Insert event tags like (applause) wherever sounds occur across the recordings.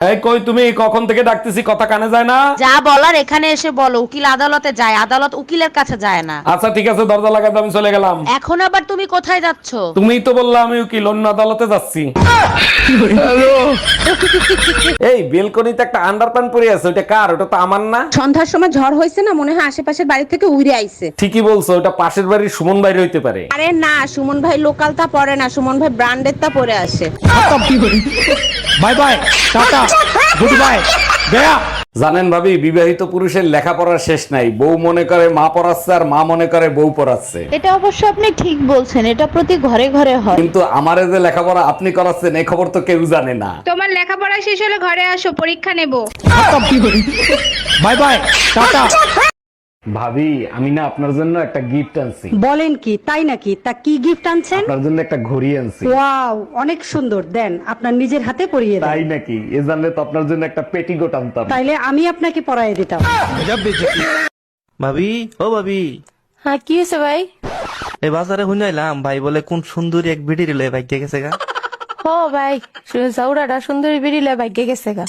এই কই তুমি? কখন থেকে ডাকতেছি? কথা কানে যায় না? যা বলার এখানে এসে বলো। উকিল আদালতে যায় আদালত উকিলের কাছে যায় না। আচ্ছা ঠিক আছে দরজা লাগাতে আমি চলে গেলাম। এখন আবার তুমি কোথায় যাচ্ছ? তুমিই তো বললা আমি উকিল অন্য আদালতে যাচ্ছি। (laughs) এই বেলকনিতে একটা আন্ডারপ্যান্ট পরে আছে ওটা কার? ওটা তো আমার না? সন্ধ্যার সময় ঝড় হয়েছে না মনে হয় আশেপাশের বাড়ি থেকে উড়ে আইছে। ঠিকই বলছো ওটা পাশের বাড়ির সুমন বাইরে হইতে পারে। আরে না সুমন ভাই লোকাল তা পরে না সুমন ভাই ব্র্যান্ডের তা পরে আসে। Bye bye tata. Good bye Gaya জানেন ভাবি বিবাহিত পুরুষের লেখাপড়ার শেষ নাই। বউ মনে করে মা পড়াচ্ছে আর মা মনে করে বউ পড়াচ্ছে। এটা অবশ্য আপনি ঠিক বলছেন এটা প্রতি ঘরে ঘরে হয়। কিন্তু আমারে যে লেখাপড়া আপনি করাচ্ছেন এই খবর তো কেউ জানে না। তোমার লেখাপড়া শেষ হলে ঘরে আসো পরীক্ষা নেব। Bye bye tata. ভাবি আমি না আপনার জন্য একটা গিফট আনছি। বলেন কি তাই নাকি? তা কি গিফট আনছেন? আপনার জন্য একটা ঘড়ি আনছি। ওয়াও অনেক সুন্দর। দেন আপনার নিজের হাতে পরিয়ে দেন। তাই নাকি? এ জানলে তো আপনার জন্য একটা পেটিকোট আনতাম। তাইলে আমি আপনাকে পরাই দিতাম। ভাবি ও ভাবি। হ্যাঁ কি হয়েছে ভাই? এই বাজারে শুনাইলাম ভাই বলে কোন সুন্দরী এক ভিডি রিলে ভাই গেছে গা? ও ভাই চৌড়াটা সুন্দরী বেরিলে ভাগ্যে গেছে গা।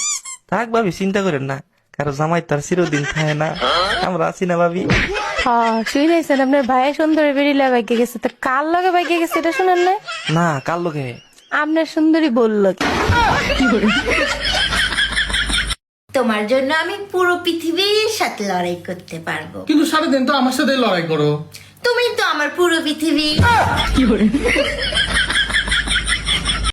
থাক ভাবি চিন্তা করেন না। কারও জামাই তার চিরদিন খায় না। আমরা আছি না ভাবি। হ্যাঁ শুনেছেন আপনার ভাই। সুন্দরী বেরিলে ভাগ্যে গেছে। তো কার লগে ভাগ্যে গেছে এটা শুনেন না না কার লোকে আপনার সুন্দরী বলল কি তোমার জন্য আমি পুরো পৃথিবীর সাথে লড়াই করতে পারব। কিন্তু সারাদিন তো আমার সাথে লড়াই করো। তুমি তো আমার পুরো পৃথিবী।